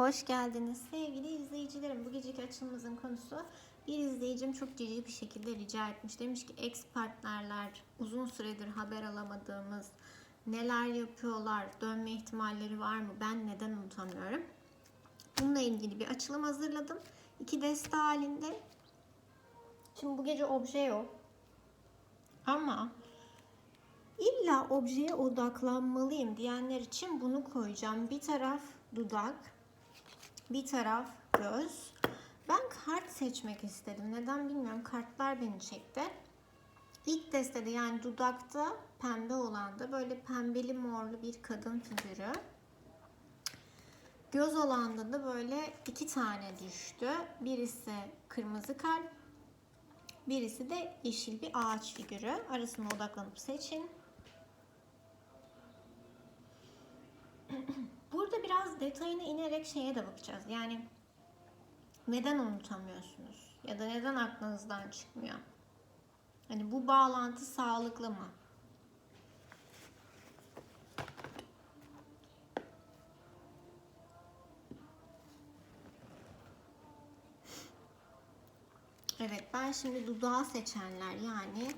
Hoş geldiniz sevgili izleyicilerim. Bu geceki açılımımızın konusu bir izleyicim çok cici bir şekilde rica etmiş. Demiş ki ex partnerler uzun süredir haber alamadığımız neler yapıyorlar, dönme ihtimalleri var mı? Ben neden unutamıyorum? Bununla ilgili bir açılım hazırladım. İki deste halinde. Şimdi bu gece obje yok. Ama illa objeye odaklanmalıyım diyenler için bunu koyacağım. Bir taraf dudak, bir taraf göz. Ben kart seçmek istedim. Neden bilmiyorum. Kartlar beni çekti. İlk destede yani dudakta pembe olan da böyle pembeli morlu bir kadın figürü. Göz olanda da böyle iki tane düştü. Birisi kırmızı kalp, birisi de yeşil bir ağaç figürü. Arasına odaklanıp seçin. Biraz detayına inerek şeye de bakacağız. Yani neden unutamıyorsunuz? Ya da neden aklınızdan çıkmıyor? Hani bu bağlantı sağlıklı mı? Evet ben şimdi dudağı seçenler yani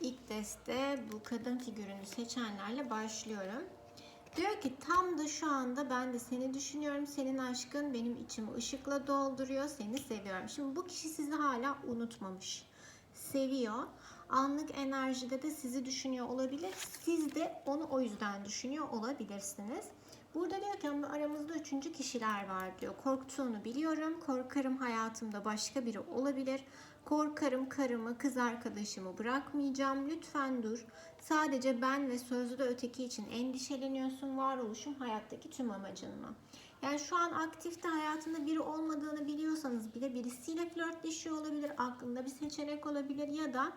ilk deste bu kadın figürünü seçenlerle başlıyorum. Diyor ki tam da şu anda ben de seni düşünüyorum. Senin aşkın benim içimi ışıkla dolduruyor. Seni seviyorum. Şimdi bu kişi sizi hala unutmamış. Seviyor. Anlık enerjide de sizi düşünüyor olabilir. Siz de onu o yüzden düşünüyor olabilirsiniz. Burada diyor ki aramızda üçüncü kişiler var diyor. Korktuğunu biliyorum. Korkarım hayatımda başka biri olabilir. Korkarım karımı, kız arkadaşımı bırakmayacağım. Lütfen dur. Sadece ben ve sözlü öteki için endişeleniyorsun. Varoluşum hayattaki tüm amacın mı? Yani şu an aktifte hayatında biri olmadığını biliyorsanız bile birisiyle flörtleşiyor olabilir. Aklında bir seçenek olabilir ya da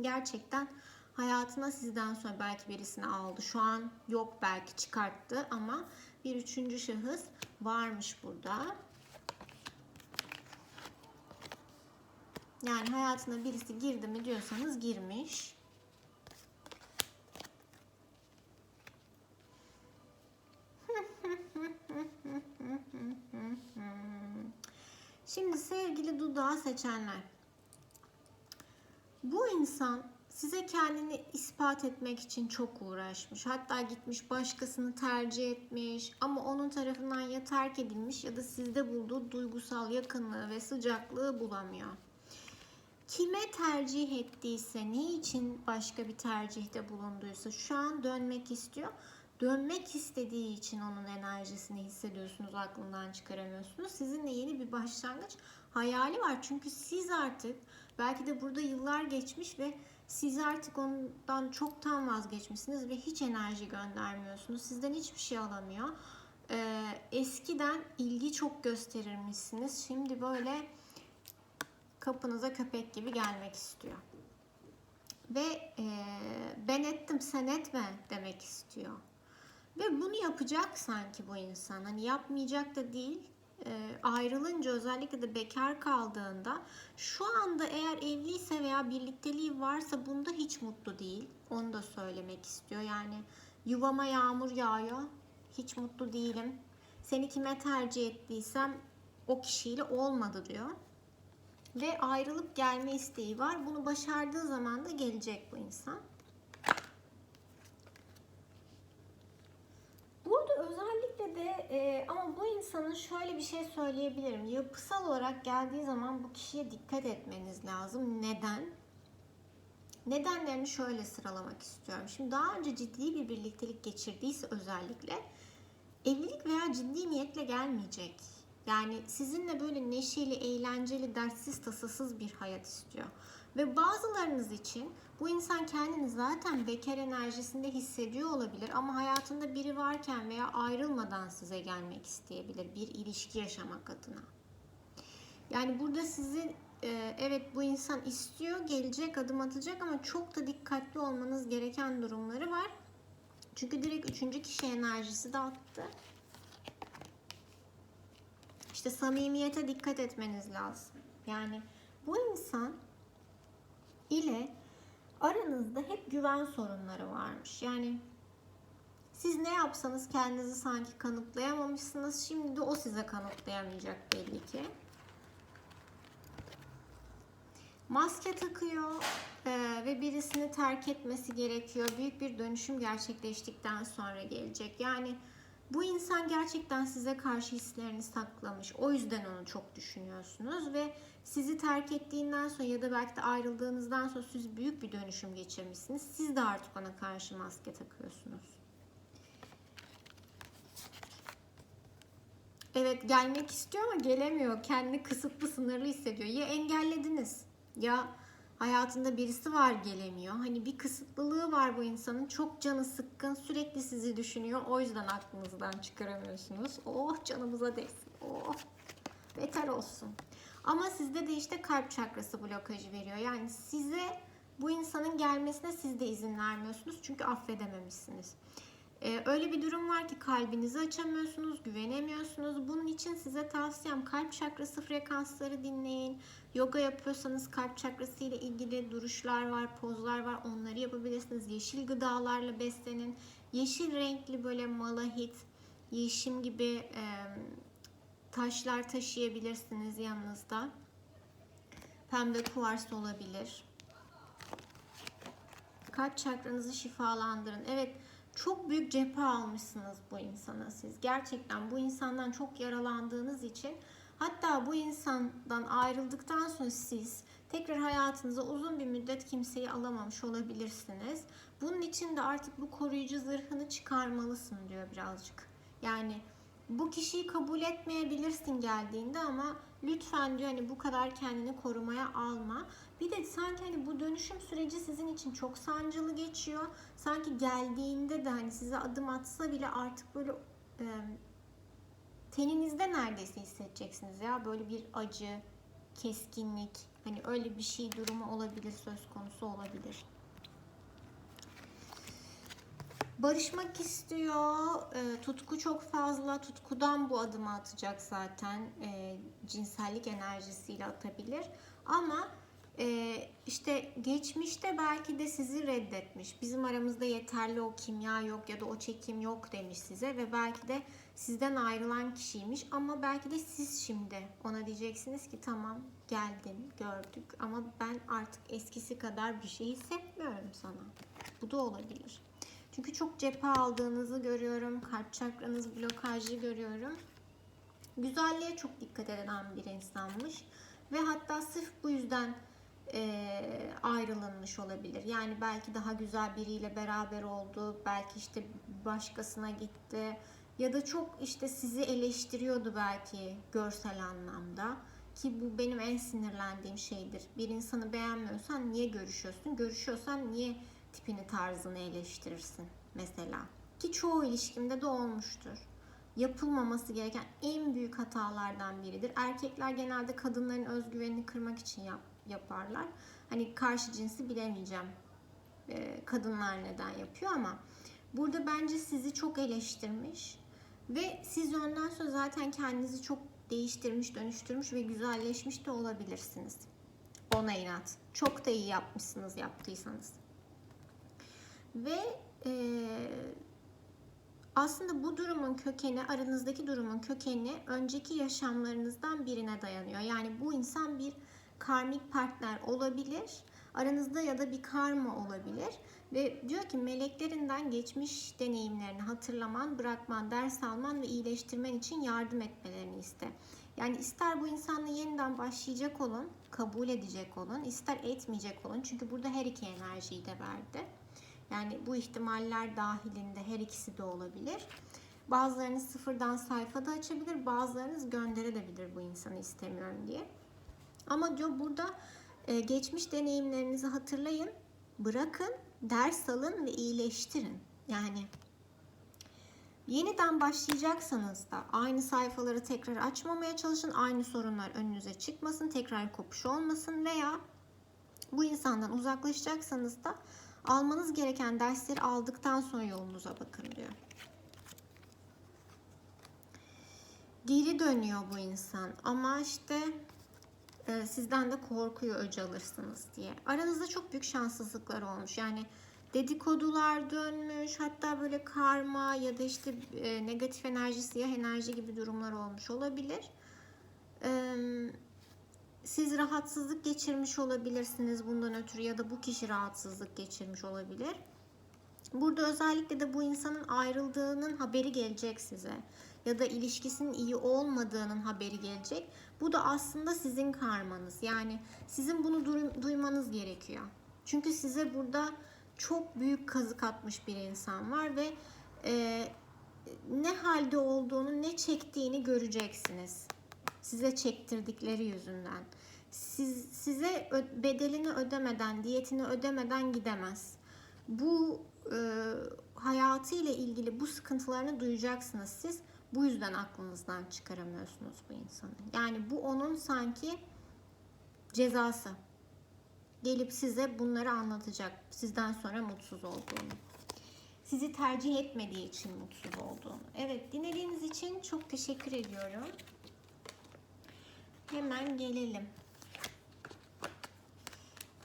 gerçekten hayatına sizden sonra belki birisini aldı. Şu an yok belki çıkarttı ama bir üçüncü şahıs varmış burada. Yani hayatına birisi girdi mi diyorsanız girmiş. Şimdi sevgili dudağı seçenler. Bu insan size kendini ispat etmek için çok uğraşmış. Hatta gitmiş başkasını tercih etmiş ama onun tarafından ya terk edilmiş ya da sizde bulduğu duygusal yakınlığı ve sıcaklığı bulamıyor. Kime tercih ettiyse, ne için başka bir tercihte bulunduysa şu an dönmek istiyor. Dönmek istediği için onun enerjisini hissediyorsunuz, aklından çıkaramıyorsunuz. Sizinle yeni bir başlangıç hayali var. Çünkü siz artık belki de burada yıllar geçmiş ve siz artık ondan çoktan vazgeçmişsiniz ve hiç enerji göndermiyorsunuz. Sizden hiçbir şey alamıyor. Ee, eskiden ilgi çok gösterirmişsiniz. Şimdi böyle kapınıza köpek gibi gelmek istiyor. Ve e, ben ettim sen etme demek istiyor. Ve bunu yapacak sanki bu insan. Hani yapmayacak da değil. E, ayrılınca özellikle de bekar kaldığında şu anda eğer evliyse veya birlikteliği varsa bunda hiç mutlu değil. Onu da söylemek istiyor. Yani yuvama yağmur yağıyor. Hiç mutlu değilim. Seni kime tercih ettiysem o kişiyle olmadı diyor ve ayrılıp gelme isteği var. Bunu başardığı zaman da gelecek bu insan. Burada özellikle de e, ama bu insanın şöyle bir şey söyleyebilirim. Yapısal olarak geldiği zaman bu kişiye dikkat etmeniz lazım. Neden? Nedenlerini şöyle sıralamak istiyorum. Şimdi daha önce ciddi bir birliktelik geçirdiyse özellikle evlilik veya ciddi niyetle gelmeyecek. Yani sizinle böyle neşeli, eğlenceli, dertsiz, tasasız bir hayat istiyor. Ve bazılarınız için bu insan kendini zaten bekar enerjisinde hissediyor olabilir ama hayatında biri varken veya ayrılmadan size gelmek isteyebilir bir ilişki yaşamak adına. Yani burada sizi e, evet bu insan istiyor, gelecek, adım atacak ama çok da dikkatli olmanız gereken durumları var. Çünkü direkt üçüncü kişi enerjisi de attı. İşte samimiyete dikkat etmeniz lazım. Yani bu insan ile aranızda hep güven sorunları varmış. Yani Siz ne yapsanız kendinizi sanki kanıtlayamamışsınız. Şimdi de o size kanıtlayamayacak belli ki. Maske takıyor eee, ve birisini terk etmesi gerekiyor. Büyük bir dönüşüm gerçekleştikten sonra gelecek. Yani bu insan gerçekten size karşı hislerini saklamış. O yüzden onu çok düşünüyorsunuz ve sizi terk ettiğinden sonra ya da belki de ayrıldığınızdan sonra siz büyük bir dönüşüm geçirmişsiniz. Siz de artık ona karşı maske takıyorsunuz. Evet gelmek istiyor ama gelemiyor. Kendini kısıtlı, sınırlı hissediyor. Ya engellediniz ya hayatında birisi var gelemiyor. Hani bir kısıtlılığı var bu insanın. Çok canı sıkkın, sürekli sizi düşünüyor. O yüzden aklınızdan çıkaramıyorsunuz. Oh canımıza değsin. Oh beter olsun. Ama sizde de işte kalp çakrası blokajı veriyor. Yani size bu insanın gelmesine siz de izin vermiyorsunuz. Çünkü affedememişsiniz. Ee, öyle bir durum var ki kalbinizi açamıyorsunuz, güvenemiyorsunuz. Bunun için size tavsiyem kalp çakrası frekansları dinleyin. Yoga yapıyorsanız kalp çakrası ile ilgili duruşlar var, pozlar var. Onları yapabilirsiniz. Yeşil gıdalarla beslenin. Yeşil renkli böyle malahit, yeşim gibi e, taşlar taşıyabilirsiniz yanınızda. Pembe kuvars olabilir. Kalp çakranızı şifalandırın. Evet, çok büyük cephe almışsınız bu insana siz. Gerçekten bu insandan çok yaralandığınız için hatta bu insandan ayrıldıktan sonra siz tekrar hayatınıza uzun bir müddet kimseyi alamamış olabilirsiniz. Bunun için de artık bu koruyucu zırhını çıkarmalısın diyor birazcık. Yani bu kişiyi kabul etmeyebilirsin geldiğinde ama lütfen diyor hani bu kadar kendini korumaya alma. Bir de sanki hani bu dönüşüm süreci sizin için çok sancılı geçiyor. Sanki geldiğinde de hani size adım atsa bile artık böyle e, teninizde neredeyse hissedeceksiniz ya böyle bir acı, keskinlik hani öyle bir şey durumu olabilir söz konusu olabilir. Barışmak istiyor. E, tutku çok fazla. Tutkudan bu adımı atacak zaten. E, cinsellik enerjisiyle atabilir. Ama e, işte geçmişte belki de sizi reddetmiş. Bizim aramızda yeterli o kimya yok ya da o çekim yok demiş size ve belki de sizden ayrılan kişiymiş ama belki de siz şimdi ona diyeceksiniz ki tamam geldin gördük ama ben artık eskisi kadar bir şey hissetmiyorum sana. Bu da olabilir. Çünkü çok cephe aldığınızı görüyorum. Kalp çakranız blokajlı görüyorum. Güzelliğe çok dikkat eden bir insanmış. Ve hatta sırf bu yüzden e, ayrılınmış olabilir. Yani belki daha güzel biriyle beraber oldu. Belki işte başkasına gitti. Ya da çok işte sizi eleştiriyordu belki görsel anlamda. Ki bu benim en sinirlendiğim şeydir. Bir insanı beğenmiyorsan niye görüşüyorsun? Görüşüyorsan niye tipini tarzını eleştirirsin mesela. Ki çoğu ilişkimde de olmuştur. Yapılmaması gereken en büyük hatalardan biridir. Erkekler genelde kadınların özgüvenini kırmak için yap, yaparlar. Hani karşı cinsi bilemeyeceğim. Ee, kadınlar neden yapıyor ama burada bence sizi çok eleştirmiş ve siz ondan sonra zaten kendinizi çok değiştirmiş, dönüştürmüş ve güzelleşmiş de olabilirsiniz. Ona inat. Çok da iyi yapmışsınız yaptıysanız. Ve e, aslında bu durumun kökeni, aranızdaki durumun kökeni önceki yaşamlarınızdan birine dayanıyor. Yani bu insan bir karmik partner olabilir. Aranızda ya da bir karma olabilir. Ve diyor ki meleklerinden geçmiş deneyimlerini hatırlaman, bırakman, ders alman ve iyileştirmen için yardım etmelerini iste. Yani ister bu insanla yeniden başlayacak olun, kabul edecek olun, ister etmeyecek olun. Çünkü burada her iki enerjiyi de verdi. Yani bu ihtimaller dahilinde her ikisi de olabilir. Bazılarınız sıfırdan sayfada açabilir, bazılarınız gönderebilir bu insanı istemiyorum diye. Ama diyor burada e, geçmiş deneyimlerinizi hatırlayın, bırakın, ders alın ve iyileştirin. Yani yeniden başlayacaksanız da aynı sayfaları tekrar açmamaya çalışın. Aynı sorunlar önünüze çıkmasın, tekrar kopuş olmasın veya bu insandan uzaklaşacaksanız da almanız gereken dersleri aldıktan sonra yolunuza bakın diyor. Geri dönüyor bu insan ama işte e, sizden de korkuyor öc alırsınız diye. Aranızda çok büyük şanssızlıklar olmuş. Yani dedikodular dönmüş. Hatta böyle karma ya da işte e, negatif enerji, siyah enerji gibi durumlar olmuş olabilir. Eee siz rahatsızlık geçirmiş olabilirsiniz bundan ötürü ya da bu kişi rahatsızlık geçirmiş olabilir. Burada özellikle de bu insanın ayrıldığının haberi gelecek size ya da ilişkisinin iyi olmadığının haberi gelecek. Bu da aslında sizin karmanız. Yani sizin bunu duy- duymanız gerekiyor. Çünkü size burada çok büyük kazık atmış bir insan var ve e, ne halde olduğunu, ne çektiğini göreceksiniz size çektirdikleri yüzünden. Siz, size bedelini ödemeden, diyetini ödemeden gidemez. Bu e, hayatıyla ilgili bu sıkıntılarını duyacaksınız siz. Bu yüzden aklınızdan çıkaramıyorsunuz bu insanı. Yani bu onun sanki cezası. Gelip size bunları anlatacak. Sizden sonra mutsuz olduğunu. Sizi tercih etmediği için mutsuz olduğunu. Evet dinlediğiniz için çok teşekkür ediyorum. Hemen gelelim.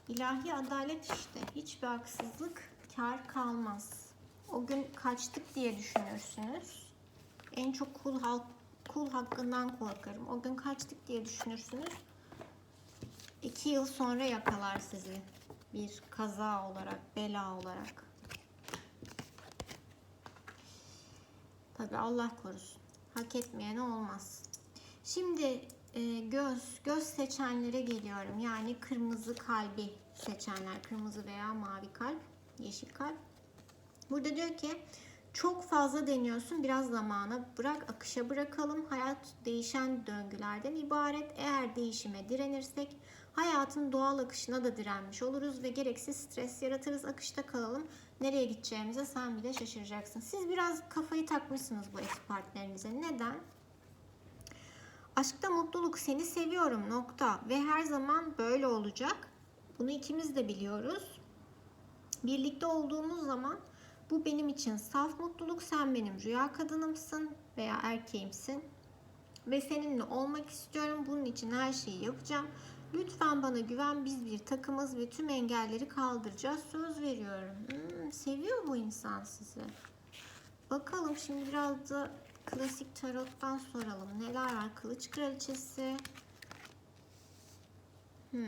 İlahi adalet işte. Hiçbir haksızlık kar kalmaz. O gün kaçtık diye düşünürsünüz. En çok kul halk kul hakkından korkarım. O gün kaçtık diye düşünürsünüz. İki yıl sonra yakalar sizi. Bir kaza olarak, bela olarak. Tabi Allah korusun. Hak etmeyene olmaz. Şimdi e, göz, göz seçenlere geliyorum. Yani kırmızı kalbi seçenler. Kırmızı veya mavi kalp, yeşil kalp. Burada diyor ki çok fazla deniyorsun biraz zamana bırak akışa bırakalım. Hayat değişen döngülerden ibaret. Eğer değişime direnirsek hayatın doğal akışına da direnmiş oluruz ve gereksiz stres yaratırız. Akışta kalalım. Nereye gideceğimize sen bile şaşıracaksın. Siz biraz kafayı takmışsınız bu eski partnerinize. Neden? Aşkta mutluluk seni seviyorum nokta ve her zaman böyle olacak. Bunu ikimiz de biliyoruz. Birlikte olduğumuz zaman bu benim için saf mutluluk. Sen benim rüya kadınımsın veya erkeğimsin. Ve seninle olmak istiyorum. Bunun için her şeyi yapacağım. Lütfen bana güven. Biz bir takımız ve tüm engelleri kaldıracağız. Söz veriyorum. Hmm, seviyor bu insan sizi. Bakalım şimdi biraz da klasik tarottan soralım. Neler var? Kılıç kraliçesi. Hmm.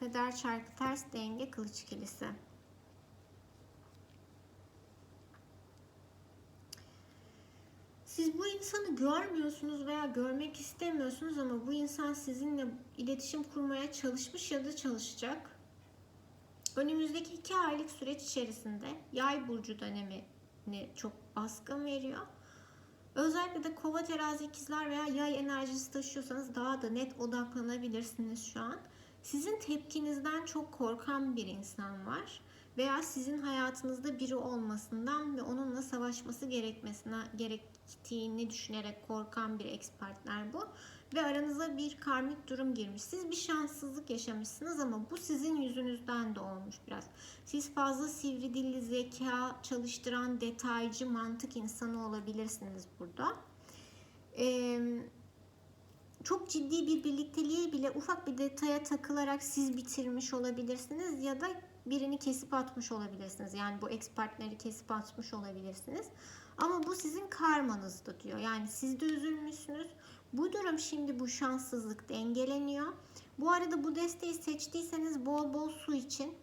Kader çarkı ters denge kılıç ikilisi. Siz bu insanı görmüyorsunuz veya görmek istemiyorsunuz ama bu insan sizinle iletişim kurmaya çalışmış ya da çalışacak. Önümüzdeki iki aylık süreç içerisinde yay burcu dönemini çok baskın veriyor. Özellikle de kova terazi ikizler veya yay enerjisi taşıyorsanız daha da net odaklanabilirsiniz şu an. Sizin tepkinizden çok korkan bir insan var veya sizin hayatınızda biri olmasından ve onunla savaşması gerekmesine gerektiğini düşünerek korkan bir ex bu. Ve aranıza bir karmik durum girmiş. Siz bir şanssızlık yaşamışsınız ama bu sizin yüzünüzden de olmuş biraz. Siz fazla sivri dilli, zeka çalıştıran, detaycı, mantık insanı olabilirsiniz burada. Ee, çok ciddi bir birlikteliği bile ufak bir detaya takılarak siz bitirmiş olabilirsiniz ya da birini kesip atmış olabilirsiniz. Yani bu ex partneri kesip atmış olabilirsiniz. Ama bu sizin karmanızda diyor. Yani siz de üzülmüşsünüz. Bu durum şimdi bu şanssızlık dengeleniyor. Bu arada bu desteği seçtiyseniz bol bol su için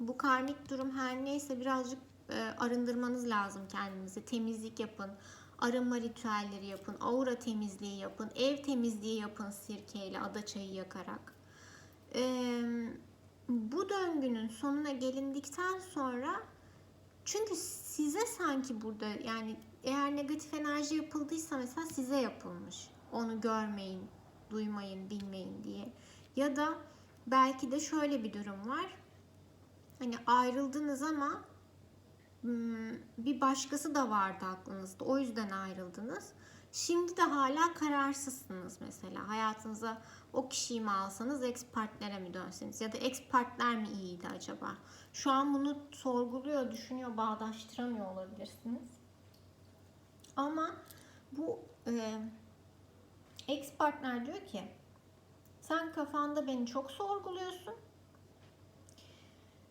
bu karmik durum her neyse birazcık e, arındırmanız lazım kendinizi. Temizlik yapın, arınma ritüelleri yapın, aura temizliği yapın, ev temizliği yapın sirkeyle, ada çayı yakarak. Eee bu döngünün sonuna gelindikten sonra çünkü size sanki burada yani eğer negatif enerji yapıldıysa mesela size yapılmış. Onu görmeyin, duymayın, bilmeyin diye. Ya da belki de şöyle bir durum var. Hani ayrıldınız ama bir başkası da vardı aklınızda. O yüzden ayrıldınız. Şimdi de hala kararsızsınız mesela. Hayatınıza o kişiyi mi alsanız ex partnere mi dönseniz ya da ex partner mi iyiydi acaba? Şu an bunu sorguluyor, düşünüyor, bağdaştıramıyor olabilirsiniz. Ama bu e, ex partner diyor ki sen kafanda beni çok sorguluyorsun.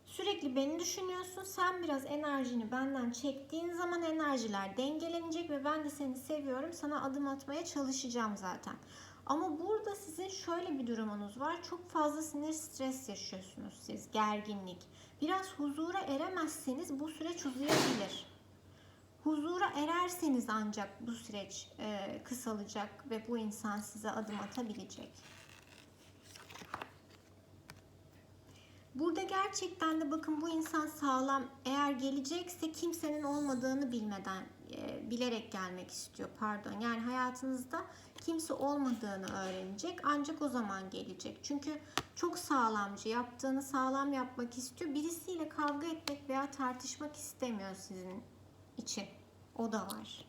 Sürekli beni düşünüyorsun. Sen biraz enerjini benden çektiğin zaman enerjiler dengelenecek ve ben de seni seviyorum. Sana adım atmaya çalışacağım zaten. Ama burada sizin şöyle bir durumunuz var. Çok fazla sinir stres yaşıyorsunuz siz. Gerginlik. Biraz huzura eremezseniz bu süreç uzayabilir. Huzura ererseniz ancak bu süreç e, kısalacak ve bu insan size adım atabilecek. Burada gerçekten de bakın bu insan sağlam eğer gelecekse kimsenin olmadığını bilmeden e, bilerek gelmek istiyor pardon. Yani hayatınızda kimse olmadığını öğrenecek ancak o zaman gelecek. Çünkü çok sağlamcı yaptığını sağlam yapmak istiyor. Birisiyle kavga etmek veya tartışmak istemiyor sizin için. O da var.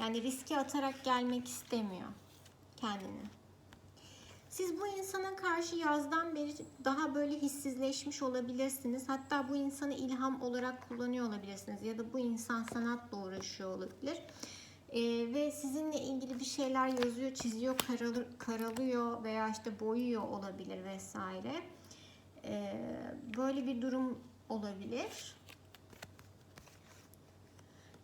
Yani riske atarak gelmek istemiyor kendini. Siz bu insana karşı yazdan beri daha böyle hissizleşmiş olabilirsiniz. Hatta bu insanı ilham olarak kullanıyor olabilirsiniz. Ya da bu insan sanatla uğraşıyor olabilir. Ee, ve sizinle ilgili bir şeyler yazıyor, çiziyor, karalı, karalıyor veya işte boyuyor olabilir vesaire. Ee, böyle bir durum olabilir.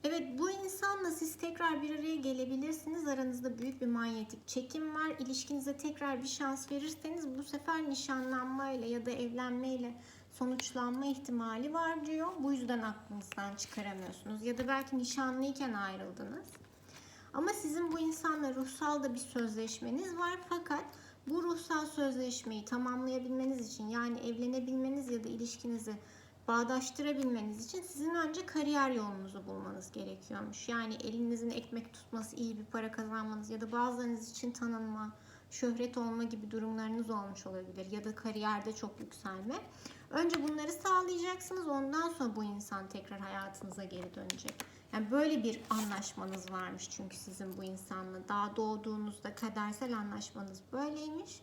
Evet bu insanla siz tekrar bir araya gelebilirsiniz. Aranızda büyük bir manyetik çekim var. İlişkinize tekrar bir şans verirseniz bu sefer nişanlanmayla ya da evlenmeyle sonuçlanma ihtimali var diyor. Bu yüzden aklınızdan çıkaramıyorsunuz. Ya da belki nişanlıyken ayrıldınız. Ama sizin bu insanla ruhsal da bir sözleşmeniz var. Fakat bu ruhsal sözleşmeyi tamamlayabilmeniz için yani evlenebilmeniz ya da ilişkinizi bağdaştırabilmeniz için sizin önce kariyer yolunuzu bulmanız gerekiyormuş. Yani elinizin ekmek tutması, iyi bir para kazanmanız ya da bazılarınız için tanınma, şöhret olma gibi durumlarınız olmuş olabilir ya da kariyerde çok yükselme. Önce bunları sağlayacaksınız. Ondan sonra bu insan tekrar hayatınıza geri dönecek. Yani böyle bir anlaşmanız varmış çünkü sizin bu insanla. Daha doğduğunuzda kadersel anlaşmanız böyleymiş.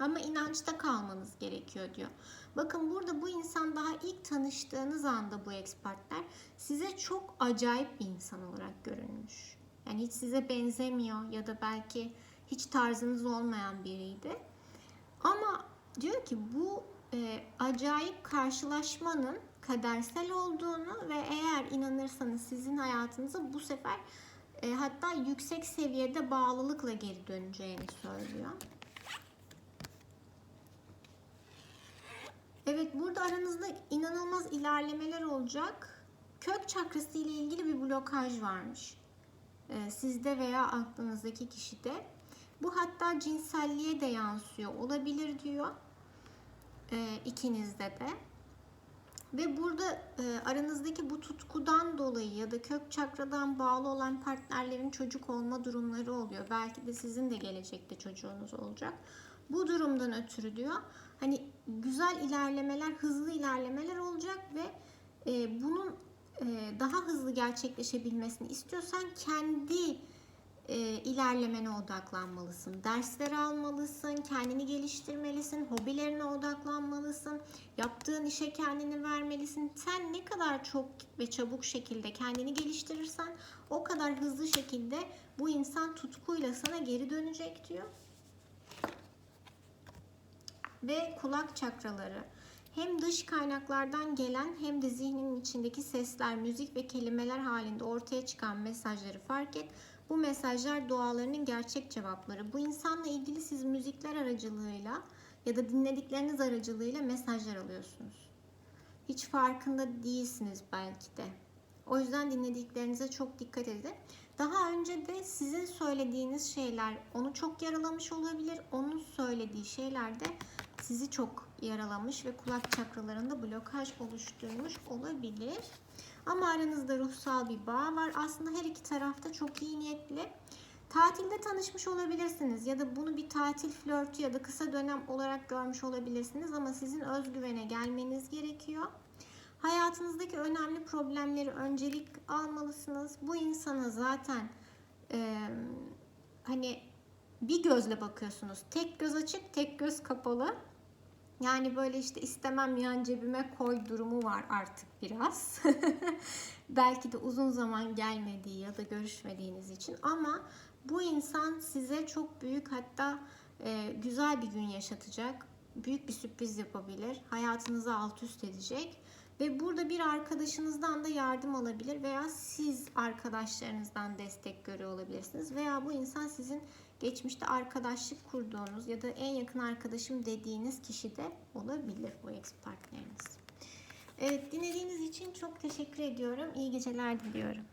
Ama inançta kalmanız gerekiyor diyor. Bakın burada bu insan daha ilk tanıştığınız anda bu ekspertler size çok acayip bir insan olarak görünmüş. Yani hiç size benzemiyor ya da belki hiç tarzınız olmayan biriydi. Ama diyor ki bu e, acayip karşılaşmanın kadersel olduğunu ve eğer inanırsanız sizin hayatınıza bu sefer e, hatta yüksek seviyede bağlılıkla geri döneceğini söylüyor. Evet burada aranızda inanılmaz ilerlemeler olacak. Kök çakrası ile ilgili bir blokaj varmış. Ee, sizde veya aklınızdaki kişide. Bu hatta cinselliğe de yansıyor olabilir diyor. Ee, ikinizde de. Ve burada e, aranızdaki bu tutkudan dolayı ya da kök çakradan bağlı olan partnerlerin çocuk olma durumları oluyor. Belki de sizin de gelecekte çocuğunuz olacak. Bu durumdan ötürü diyor hani güzel ilerlemeler, hızlı ilerlemeler olacak ve e, bunun e, daha hızlı gerçekleşebilmesini istiyorsan kendi e, ilerlemene odaklanmalısın. Dersler almalısın, kendini geliştirmelisin, hobilerine odaklanmalısın, yaptığın işe kendini vermelisin. Sen ne kadar çok ve çabuk şekilde kendini geliştirirsen o kadar hızlı şekilde bu insan tutkuyla sana geri dönecek diyor ve kulak çakraları. Hem dış kaynaklardan gelen hem de zihninin içindeki sesler, müzik ve kelimeler halinde ortaya çıkan mesajları fark et. Bu mesajlar dualarının gerçek cevapları. Bu insanla ilgili siz müzikler aracılığıyla ya da dinledikleriniz aracılığıyla mesajlar alıyorsunuz. Hiç farkında değilsiniz belki de. O yüzden dinlediklerinize çok dikkat edin. Daha önce de sizin söylediğiniz şeyler onu çok yaralamış olabilir. Onun söylediği şeyler de sizi çok yaralamış ve kulak çakralarında blokaj oluşturmuş olabilir. Ama aranızda ruhsal bir bağ var. Aslında her iki tarafta çok iyi niyetli. Tatilde tanışmış olabilirsiniz ya da bunu bir tatil flörtü ya da kısa dönem olarak görmüş olabilirsiniz ama sizin özgüvene gelmeniz gerekiyor. Hayatınızdaki önemli problemleri öncelik almalısınız. Bu insana zaten e, hani bir gözle bakıyorsunuz. Tek göz açık, tek göz kapalı. Yani böyle işte istemem yan cebime koy durumu var artık biraz. Belki de uzun zaman gelmediği ya da görüşmediğiniz için ama bu insan size çok büyük hatta e, güzel bir gün yaşatacak. büyük bir sürpriz yapabilir. Hayatınızı alt üst edecek. Ve burada bir arkadaşınızdan da yardım alabilir veya siz arkadaşlarınızdan destek görüyor olabilirsiniz. Veya bu insan sizin geçmişte arkadaşlık kurduğunuz ya da en yakın arkadaşım dediğiniz kişi de olabilir bu ex partneriniz. Evet dinlediğiniz için çok teşekkür ediyorum. İyi geceler diliyorum.